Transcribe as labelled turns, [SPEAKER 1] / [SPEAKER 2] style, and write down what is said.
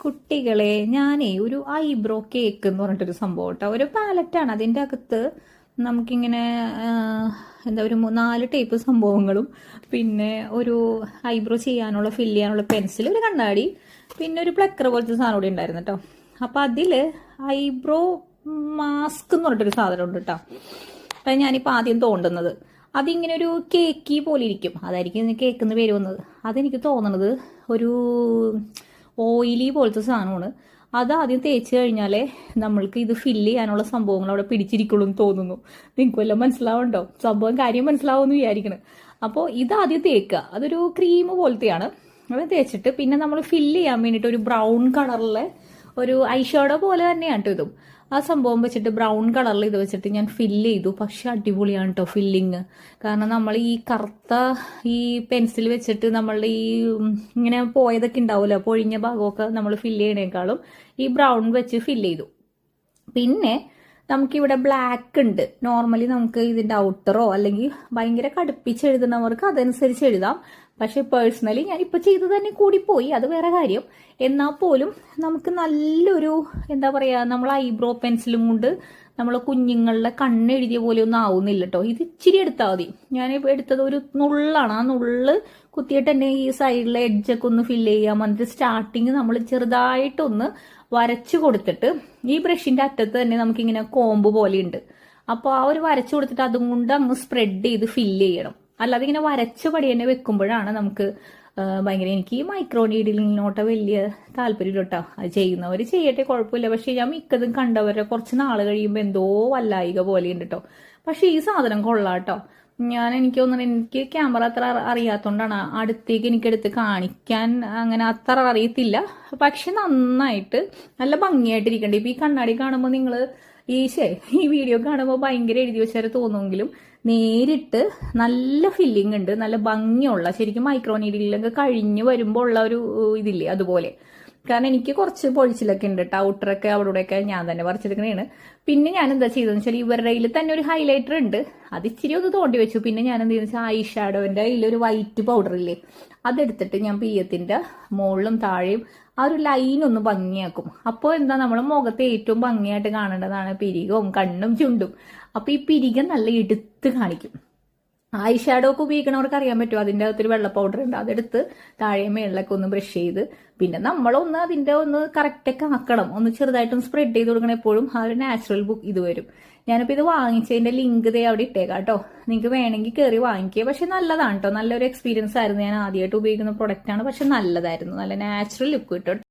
[SPEAKER 1] കുട്ടികളെ ഞാനേ ഒരു ഐബ്രോ കേക്ക് എന്ന് പറഞ്ഞിട്ടൊരു സംഭവം കേട്ടോ. ഒരു പാലറ്റാണ് അതിന്റെ അകത്ത് നമുക്കിങ്ങനെ എന്താ ഒരു നാല് ടൈപ്പ് സംഭവങ്ങളും പിന്നെ ഒരു ഐബ്രോ ചെയ്യാനുള്ള ഫില്ല് ചെയ്യാനുള്ള പെൻസിൽ ഒരു കണ്ണാടി പിന്നെ ഒരു പ്ലക്കർ പോലത്തെ സാധനം കൂടി ഉണ്ടായിരുന്നു കേട്ടോ. അപ്പം അതിൽ ഐബ്രോ മാസ്ക് എന്ന് പറഞ്ഞിട്ടൊരു സാധനം ഉണ്ട് കേട്ടോ. അപ്പം ഞാനിപ്പോൾ ആദ്യം തോണ്ടുന്നത്. അതിങ്ങനെ ഒരു കേക്കി പോലെ ഇരിക്കും. അതായിരിക്കും കേക്ക് എന്ന് പേര് വന്നത്. അതെനിക്ക് തോന്നണത് ഒരു ഓയിലി പോലത്തെ സാധനമാണ്. അത് ആദ്യം തേച്ച് കഴിഞ്ഞാലേ നമ്മൾക്ക് ഇത് ഫില്ല് ചെയ്യാനുള്ള സംഭവങ്ങൾ അവിടെ പിടിച്ചിരിക്കുള്ളൂ എന്ന് തോന്നുന്നു. നിങ്ങൾക്ക് വല്ലതും മനസ്സിലാവുണ്ടോ സംഭവം കാര്യം മനസ്സിലാവുമെന്ന് വിചാരിക്കണം. അപ്പോൾ ഇത് ആദ്യം തേക്കുക. അതൊരു ക്രീം പോലത്തെയാണ്. അത് തേച്ചിട്ട് പിന്നെ നമ്മൾ ഫില്ല് ചെയ്യാൻ വേണ്ടിയിട്ട് ഒരു ബ്രൗൺ കളറിലെ ഒരു ഐഷോഡോ പോലെ തന്നെയാണ് കേട്ടോ ഇതും. ആ സംഭവം വെച്ചിട്ട് ബ്രൗൺ കളറിൽ ഇത് വെച്ചിട്ട് ഞാൻ ഫില്ല് ചെയ്തു. പക്ഷെ അടിപൊളിയാണ് കേട്ടോ ഫില്ലിങ് കാരണം നമ്മൾ ഈ കറുത്ത ഈ പെൻസിൽ വെച്ചിട്ട് നമ്മൾ ഈ ഇങ്ങനെ പോയതൊക്കെ ഉണ്ടാവുമല്ലോ. പൊഴിഞ്ഞ ഭാഗമൊക്കെ നമ്മൾ ഫില്ല് ചെയ്യണേക്കാളും ഈ ബ്രൗൺ വെച്ച് ഫില്ല് ചെയ്തു. പിന്നെ നമുക്കിവിടെ ബ്ലാക്ക് ഉണ്ട്. നോർമലി നമുക്ക് ഇതിന്റെ ഔട്ടറോ അല്ലെങ്കിൽ ഭയങ്കര കടുപ്പിച്ച് എഴുതുന്നവർക്ക് അതനുസരിച്ച് എഴുതാം. പക്ഷെ പേഴ്സണലി ഞാൻ ഇപ്പൊ ചെയ്ത് തന്നെ കൂടിപ്പോയി. അത് വേറെ കാര്യം. എന്നാൽ പോലും നമുക്ക് നല്ലൊരു എന്താ പറയാ നമ്മൾ ഐബ്രോ പെൻസിലും കൊണ്ട് നമ്മൾ കുഞ്ഞുങ്ങളുടെ കണ്ണെഴുതിയ പോലെ ഒന്നും ആവുന്നില്ല കേട്ടോ ഇത് ഇച്ചിരി എടുത്താൽ മതി. ഞാൻ എടുത്തത് ഒരു നുള്ളാണ്. ആ നുള്ള് കുത്തിയിട്ട് തന്നെ ഈ സൈഡിലെ എഡ്ജൊക്കെ ഒന്ന് ഫില്ല് ചെയ്യാം അതിന് സ്റ്റാർട്ടിങ് നമ്മൾ ചെറുതായിട്ടൊന്ന് വരച്ചു കൊടുത്തിട്ട് ഈ ബ്രഷിന്റെ അറ്റത്ത് തന്നെ നമുക്കിങ്ങനെ കോമ്പ് പോലെ ഉണ്ട് അപ്പോൾ ആ ഒരു വരച്ചു കൊടുത്തിട്ട് അതും കൊണ്ട് അങ്ങ് സ്പ്രെഡ് ചെയ്ത് ഫില്ല് ചെയ്യണം. അല്ലാതെ ഇങ്ങനെ വരച്ച പടി തന്നെ വെക്കുമ്പോഴാണ് നമുക്ക് ഭയങ്കര എനിക്ക് ഈ മൈക്രോ നീഡിലിനോട്ട് വലിയ താല്പര്യം കേട്ടോ. അത് ചെയ്യുന്നവർ ചെയ്യട്ടെ കുഴപ്പമില്ല. പക്ഷെ ഞാൻ മിക്കതും കണ്ടവരെ കുറച്ച് നാൾ കഴിയുമ്പോൾ എന്തോ വല്ലായിക പോലെ ഉണ്ട് കേട്ടോ. പക്ഷെ ഈ സാധനം കൊള്ളാം കേട്ടോ. ഞാൻ എനിക്ക് തോന്നുന്നു എനിക്ക് ക്യാമറ അത്ര അറി- അറിയാത്തോണ്ടാണ് അടുത്തേക്ക് എനിക്കെടുത്ത് കാണിക്കാൻ അങ്ങനെ അത്ര അറിയത്തില്ല. പക്ഷെ നന്നായിട്ട് നല്ല ഭംഗിയായിട്ടിരിക്കണ്ടേ. ഇപ്പൊ ഈ കണ്ണാടി കാണുമ്പോൾ നിങ്ങൾ ഈ ശേ ഈ വീഡിയോ കാണുമ്പോൾ ഭയങ്കര എഴുതി വെച്ചാൽ തോന്നുമെങ്കിലും നേരിട്ട് നല്ല ഫില്ലിംഗ് ഉണ്ട് നല്ല ഭംഗിയുള്ള ശരിക്കും മൈക്രോ നീഡിലൊക്കെ കഴിഞ്ഞ് വരുമ്പോൾ ഉള്ള ഒരു ഇതില്ലേ അതുപോലെ. കാരണം എനിക്ക് കുറച്ച് പൊളിച്ചിലൊക്കെ ഉണ്ട്. കേട്ടോ ഔട്ടറൊക്കെ അവിടെ ഇവിടെയൊക്കെ ഞാൻ തന്നെ പറിച്ചെടുക്കണേണ് പിന്നെ ഞാൻ എന്താ ചെയ്തതെന്ന് വെച്ചാൽ ഇവരുടെ കയ്യിൽ തന്നെ ഒരു ഹൈലൈറ്റർ ഉണ്ട്. അത് ഇച്ചിരി ഒന്ന് തോണ്ടി വെച്ചു. പിന്നെ ഞാൻ എന്ത് ചെയ്യുന്ന വെച്ചാൽ ഐ കയ്യിൽ ഒരു വൈറ്റ് പൗഡർ ഇല്ലേ അതെടുത്തിട്ട് ഞാൻ പിയത്തിന്റെ മുകളിലും താഴെയും ആ ഒരു ലൈൻ ഒന്ന് ഭംഗിയാക്കും. അപ്പോൾ എന്താ നമ്മൾ മുഖത്ത് ഏറ്റവും ഭംഗിയായിട്ട് കാണേണ്ടതാണ് പിരികവും കണ്ണും ചുണ്ടും. അപ്പൊ ഈ പിരികം നല്ല എടുത്ത് കാണിക്കും. ഐ ഷാഡോ ഒക്കെ ഉപയോഗിക്കണവർക്ക് അറിയാൻ പറ്റും. അതിന്റെ അകത്തൊരു വെള്ള പൗഡർ ഉണ്ട്. അതെടുത്ത് താഴെ മേളിലൊക്കെ ഒന്ന് ബ്രഷ് ചെയ്ത് പിന്നെ നമ്മളൊന്ന് അതിന്റെ ഒന്ന് കറക്റ്റൊക്കെ ആക്കണം. ഒന്ന് ചെറുതായിട്ടൊന്ന് സ്പ്രെഡ് ചെയ്ത് കൊടുക്കണം. എപ്പോഴും ആ ഒരു നാച്ചുറൽ ബുക്ക് ഇത് വരും. ഞാനിപ്പോൾ ഇത് വാങ്ങിച്ചതിന്റെ ലിങ്ക് ദേ അവിടെ ഇട്ടേക്കാം കേട്ടോ നിങ്ങൾക്ക് വേണമെങ്കിൽ കയറി വാങ്ങിക്കുക പക്ഷെ നല്ലതാണ് കേട്ടോ നല്ലൊരു എക്സ്പീരിയൻസ് ആയിരുന്നു. ഞാൻ ആദ്യമായിട്ട് ഉപയോഗിക്കുന്ന പ്രൊഡക്റ്റ് ആണ്. പക്ഷെ നല്ലതായിരുന്നു. നല്ല നാച്ചുറൽ ലുക്ക് കിട്ടും.